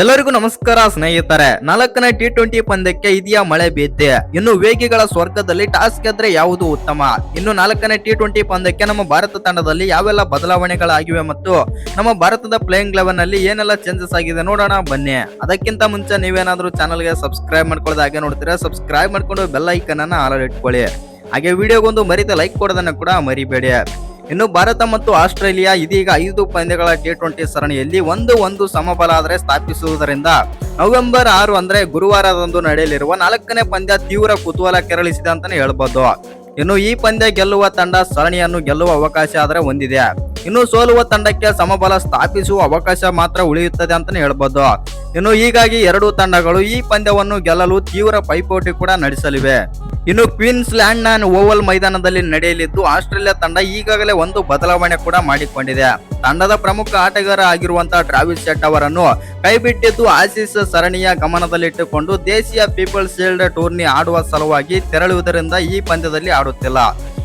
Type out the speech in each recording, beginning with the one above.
ಎಲ್ಲರಿಗೂ ನಮಸ್ಕಾರ ಸ್ನೇಹಿತರೆ, ನಾಲ್ಕನೇ ಟಿ ಟ್ವೆಂಟಿ ಪಂದ್ಯಕ್ಕೆ ಇದೆಯಾ ಮಳೆ ಬೀತೆ ಇನ್ನು ವೇಗಿಗಳ ಸ್ವರ್ಗದಲ್ಲಿ ಟಾಸ್ ಗೆದ್ರೆ ಯಾವುದು ಉತ್ತಮ? ಇನ್ನು ನಾಲ್ಕನೇ ಟಿ ಟ್ವೆಂಟಿ ಪಂದ್ಯಕ್ಕೆ ನಮ್ಮ ಭಾರತ ತಂಡದಲ್ಲಿ ಯಾವೆಲ್ಲ ಬದಲಾವಣೆಗಳಾಗಿವೆ ಮತ್ತು ನಮ್ಮ ಭಾರತದ ಪ್ಲೇಯಿಂಗ್ ಲೆವೆನ್ ಅಲ್ಲಿ ಏನೆಲ್ಲ ಚೇಂಜಸ್ ಆಗಿದೆ ನೋಡೋಣ, ಬನ್ನಿ. ಅದಕ್ಕಿಂತ ಮುಂಚೆ ನೀವೇನಾದ್ರೂ ಚಾನಲ್ಗೆ ಸಬ್ಸ್ಕ್ರೈಬ್ ಮಾಡ್ಕೊಳ್ಳೋದು ಹಾಗೆ ನೋಡ್ತೀರಾ ಸಬ್ಸ್ಕ್ರೈಬ್ ಮಾಡ್ಕೊಂಡು ಬೆಲ್ ಐಕನ್ ಅನ್ನ ಇಟ್ಕೊಳ್ಳಿ. ಹಾಗೆ ವಿಡಿಯೋಗೊಂದು ಮರಿತ ಲೈಕ್ ಕೊಡೋದನ್ನ ಕೂಡ ಮರಿಬೇಡಿ. ಇನ್ನು ಭಾರತ ಮತ್ತು ಆಸ್ಟ್ರೇಲಿಯಾ ಇದೀಗ ಐದು ಪಂದ್ಯಗಳ ಟಿ ಟ್ವೆಂಟಿ ಸರಣಿಯಲ್ಲಿ ಒಂದು ಒಂದು ಸಮಬಲ ಆದರೆ ಸ್ಥಾಪಿಸುವುದರಿಂದ ನವೆಂಬರ್ ಆರು ಅಂದ್ರೆ ಗುರುವಾರದಂದು ನಡೆಯಲಿರುವ ನಾಲ್ಕನೇ ಪಂದ್ಯ ತೀವ್ರ ಕುತೂಹಲ ಕೆರಳಿಸಿದೆ ಅಂತಾನೆ ಹೇಳ್ಬೋದು. ಇನ್ನು ಈ ಪಂದ್ಯ ಗೆಲ್ಲುವ ತಂಡ ಸರಣಿಯನ್ನು ಗೆಲ್ಲುವ ಅವಕಾಶ ಆದರೆ ಹೊಂದಿದೆ. ಇನ್ನು ಸೋಲುವ ತಂಡಕ್ಕೆ ಸಮಬಲ ಸ್ಥಾಪಿಸುವ ಅವಕಾಶ ಮಾತ್ರ ಉಳಿಯುತ್ತದೆ ಅಂತಾನೆ ಹೇಳ್ಬೋದು. ಇನ್ನು ಹೀಗಾಗಿ ಎರಡು ತಂಡಗಳು ಈ ಪಂದ್ಯವನ್ನು ಗೆಲ್ಲಲು ತೀವ್ರ ಪೈಪೋಟಿ ಕೂಡ ನಡೆಸಲಿವೆ. ಇನ್ನು ಕ್ವೀನ್ಸ್ ಲ್ಯಾಂಡ್ ಓವಲ್ ಮೈದಾನದಲ್ಲಿ ನಡೆಯಲಿದ್ದು, ಆಸ್ಟ್ರೇಲಿಯಾ ತಂಡ ಈಗಾಗಲೇ ಒಂದು ಬದಲಾವಣೆ ಕೂಡ ಮಾಡಿಕೊಂಡಿದೆ. ತಂಡದ ಪ್ರಮುಖ ಆಟಗಾರ ಆಗಿರುವಂತಹ ಟ್ರಾವಿಸ್ ಶೆಟ್ ಅವರನ್ನು ಕೈಬಿಟ್ಟಿದ್ದು ಆಸೀಸ್ ಸರಣಿಯ ಗಮನದಲ್ಲಿಟ್ಟುಕೊಂಡು ದೇಶೀಯ ಪೀಪಲ್ಸ್ ಶೀಲ್ಡ್ ಟೂರ್ನಿ ಆಡುವ ಸಲುವಾಗಿ ತೆರಳುವುದರಿಂದ ಈ ಪಂದ್ಯದಲ್ಲಿ ಆಡುತ್ತಿಲ್ಲ.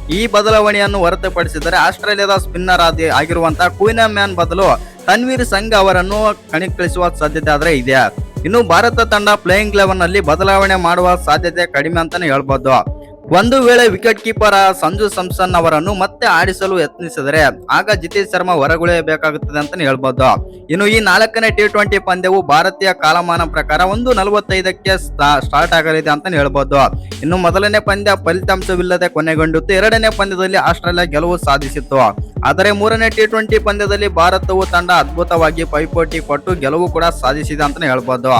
ಈ ಬದಲಾವಣೆಯನ್ನು ಹೊರತುಪಡಿಸಿದರೆ ಆಸ್ಟ್ರೇಲಿಯಾದ ಸ್ಪಿನ್ನರ್ ಆದಿ ಆಗಿರುವಂತಹ ಕ್ವೀನ ಮ್ಯಾನ್ ಬದಲು ತನ್ವೀರ್ ಸಂಘ್ ಅವರನ್ನು ಕಣಿಕ್ಕಿಳಿಸುವ ಸಾಧ್ಯತೆ ಆದರೆ ಇದೆ. ಇನ್ನು ಭಾರತ ತಂಡ ಪ್ಲೇಯಿಂಗ್ ಲೆವೆನ್ನಲ್ಲಿ ಬದಲಾವಣೆ ಮಾಡುವ ಸಾಧ್ಯತೆ ಕಡಿಮೆ ಅಂತಾನೆ ಹೇಳ್ಬೋದು. ಒಂದು ವೇಳೆ ವಿಕೆಟ್ ಕೀಪರ್ ಸಂಜು ಸಂಸನ್ ಅವರನ್ನು ಮತ್ತೆ ಆಡಿಸಲು ಯತ್ನಿಸಿದರೆ ಆಗ ಜಿತೇಶ್ ಶರ್ಮಾ ಹೊರಗುಳಿಯಬೇಕಾಗುತ್ತದೆ ಅಂತ ಹೇಳ್ಬೋದು. ಇನ್ನು ಈ ನಾಲ್ಕನೇ ಟಿ ಟ್ವೆಂಟಿ ಪಂದ್ಯವು ಭಾರತೀಯ ಕಾಲಮಾನ ಪ್ರಕಾರ ಒಂದು ನಲವತ್ತೈದಕ್ಕೆ ಸ್ಟಾರ್ಟ್ ಆಗಲಿದೆ ಅಂತ ಹೇಳ್ಬೋದು. ಇನ್ನು ಮೊದಲನೇ ಪಂದ್ಯ ಫಲಿತಾಂಶವಿಲ್ಲದೆ ಕೊನೆಗೊಂಡಿತ್ತು. ಎರಡನೇ ಪಂದ್ಯದಲ್ಲಿ ಆಸ್ಟ್ರೇಲಿಯಾ ಗೆಲುವು ಸಾಧಿಸಿತ್ತು. ಆದರೆ ಮೂರನೇ ಟಿ ಟ್ವೆಂಟಿ ಪಂದ್ಯದಲ್ಲಿ ಭಾರತವು ತಂಡ ಅದ್ಭುತವಾಗಿ ಪೈಪೋಟಿ ಕೊಟ್ಟು ಗೆಲುವು ಕೂಡ ಸಾಧಿಸಿದೆ ಅಂತಲೇ ಹೇಳ್ಬೋದು.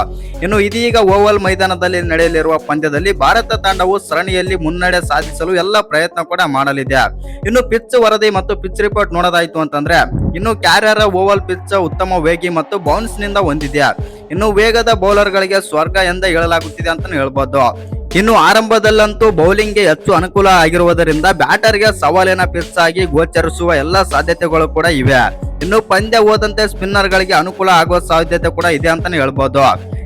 ಇನ್ನು ಇದೀಗ ಓವಲ್ ಮೈದಾನದಲ್ಲಿ ನಡೆಯಲಿರುವ ಪಂದ್ಯದಲ್ಲಿ ಭಾರತ ತಂಡವು ಸರಣಿಯಲ್ಲಿ ಮುನ್ನಡೆ ಸಾಧಿಸಲು ಎಲ್ಲ ಪ್ರಯತ್ನ ಕೂಡ ಮಾಡಲಿದೆ. ಇನ್ನು ಪಿಚ್ ವರದಿ ಮತ್ತು ಪಿಚ್ ರಿಪೋರ್ಟ್ ನೋಡೋದಾಯ್ತು ಅಂತಂದ್ರೆ, ಇನ್ನು ಕ್ಯಾರಿಯರ್ ಓವಲ್ ಪಿಚ್ ಉತ್ತಮ ವೇಗಿ ಮತ್ತು ಬೌನ್ಸ್ನಿಂದ ಹೊಂದಿದೆ. ಇನ್ನು ವೇಗದ ಬೌಲರ್ಗಳಿಗೆ ಸ್ವರ್ಗ ಎಂದ ಹೇಳಲಾಗುತ್ತಿದೆ ಅಂತಾನೆ ಹೇಳ್ಬೋದು. ಇನ್ನು ಆರಂಭದಲ್ಲಂತೂ ಬೌಲಿಂಗ್ಗೆ ಹೆಚ್ಚು ಅನುಕೂಲ ಆಗಿರುವುದರಿಂದ ಬ್ಯಾಟರ್ಗೆ ಸವಾಲಿನ ಪಿಚ್ ಆಗಿ ಗೋಚರಿಸುವ ಎಲ್ಲ ಸಾಧ್ಯತೆಗಳು ಕೂಡ ಇವೆ. ಇನ್ನು ಪಂದ್ಯ ಹೋದಂತೆ ಸ್ಪಿನ್ನರ್ ಗಳಿಗೆ ಅನುಕೂಲ ಆಗುವ ಸಾಧ್ಯತೆ ಕೂಡ ಇದೆ ಅಂತಾನೆ ಹೇಳ್ಬೋದು.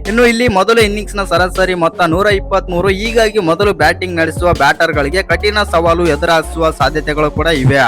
ಇನ್ನು ಇಲ್ಲಿ ಮೊದಲು ಇನ್ನಿಂಗ್ಸ್ನ ಸರಾಸರಿ ಮೊತ್ತ ನೂರ ಇಪ್ಪತ್ತ್ ಮೂರು ಹೀಗಾಗಿ ಮೊದಲು ಬ್ಯಾಟಿಂಗ್ ನಡೆಸುವ ಬ್ಯಾಟರ್ ಗಳಿಗೆ ಕಠಿಣ ಸವಾಲು ಎದುರಿಸುವ ಸಾಧ್ಯತೆಗಳು ಕೂಡ ಇವೆ.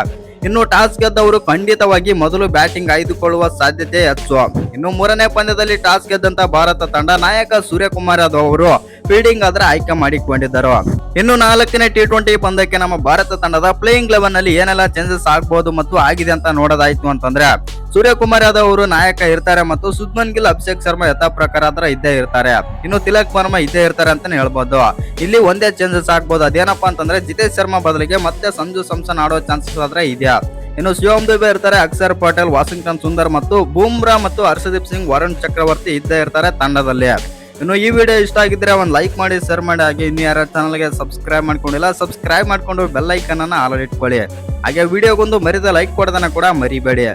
ಇನ್ನು ಟಾಸ್ ಗೆದ್ದವರು ಖಂಡಿತವಾಗಿ ಮೊದಲು ಬ್ಯಾಟಿಂಗ್ ಆಯ್ದುಕೊಳ್ಳುವ ಸಾಧ್ಯತೆ ಹೆಚ್ಚು. ಇನ್ನು ಮೂರನೇ ಪಂದ್ಯದಲ್ಲಿ ಟಾಸ್ ಗೆದ್ದಂತ ಭಾರತ ತಂಡ ನಾಯಕ ಸೂರ್ಯಕುಮಾರ್ ಯಾದವ್ ಅವರು ಫೀಲ್ಡಿಂಗ್ ಆದ್ರೆ ಆಯ್ಕೆ ಮಾಡಿಕೊಂಡಿದ್ದರು. ಇನ್ನು ನಾಲ್ಕನೇ ಟಿ ಟ್ವೆಂಟಿ ಪಂದ್ಯಕ್ಕೆ ನಮ್ಮ ಭಾರತ ತಂಡದ ಪ್ಲೇಯಿಂಗ್ ಲೆವೆನ್ನಲ್ಲಿ ಏನೆಲ್ಲ ಚೇಂಜಸ್ ಆಗ್ಬಹುದು ಮತ್ತು ಆಗಿದೆ ಅಂತ ನೋಡೋದಾಯ್ತು ಅಂತಂದ್ರೆ, ಸೂರ್ಯಕುಮಾರ್ ಯಾದವ್ ಅವರು ನಾಯಕ ಇರ್ತಾರೆ ಮತ್ತು ಸುದ್ಮನ್ ಗಿಲ್, ಅಭಿಷೇಕ್ ಶರ್ಮಾ ಯಥಾ ಪ್ರಕಾರ ಆದ್ರೆ ಇದ್ದೇ ಇರ್ತಾರೆ. ಇನ್ನು ತಿಲಕ್ ವರ್ಮಾ ಇದ್ದೇ ಇರ್ತಾರೆ ಅಂತಾನೆ ಹೇಳ್ಬೋದು. ಇಲ್ಲಿ ಒಂದೇ ಚೇಂಜಸ್ ಆಗ್ಬೋದು. ಅದೇನಪ್ಪಾ ಅಂತಂದ್ರೆ, ಜಿತೇಶ್ ಶರ್ಮಾ ಬದಲಿಗೆ ಮತ್ತೆ ಸಂಜು ಸಂಸನ್ ಆಡೋ ಚಾನ್ಸಸ್ ಆದ್ರೆ ಇದೆಯಾ? ಇನ್ನು ಶಿವಮ್ ದುಬೆ ಇರ್ತಾರೆ, ಅಕ್ಷರ್ ಪಟೇಲ್, ವಾಷಿಂಗ್ಟನ್ ಸುಂದರ್ ಮತ್ತು ಬೂಮ್ರಾ ಮತ್ತು ಹರ್ಷದೀಪ್ ಸಿಂಗ್, ವರುಣ್ ಚಕ್ರವರ್ತಿ ಇದ್ದೇ ಇರ್ತಾರೆ ತಂಡದಲ್ಲಿ. ಇನ್ನು ಈ ವಿಡಿಯೋ ಇಷ್ಟ ಆಗಿದ್ರೆ ಒಂದು ಲೈಕ್ ಮಾಡಿ ಶೇರ್ ಮಾಡಿ, ಹಾಗೆ ಇನ್ನು ಯಾರ ಚಾನಲ್ಗೆ ಸಬ್ಸ್ಕ್ರೈಬ್ ಮಾಡ್ಕೊಂಡಿಲ್ಲ ಸಬ್ಸ್ಕ್ರೈಬ್ ಮಾಡ್ಕೊಂಡು ಬೆಲ್ ಐಕನ್ ಅನ್ನ ಆಲ್ರೆಡಿ ಇಟ್ಕೊಳ್ಳಿ. ಹಾಗೆ ವಿಡಿಯೋಗೊಂದು ಮರಿದ ಲೈಕ್ ಕೊಡೋದನ್ನ ಕೂಡ ಮರಿಬೇಡಿ.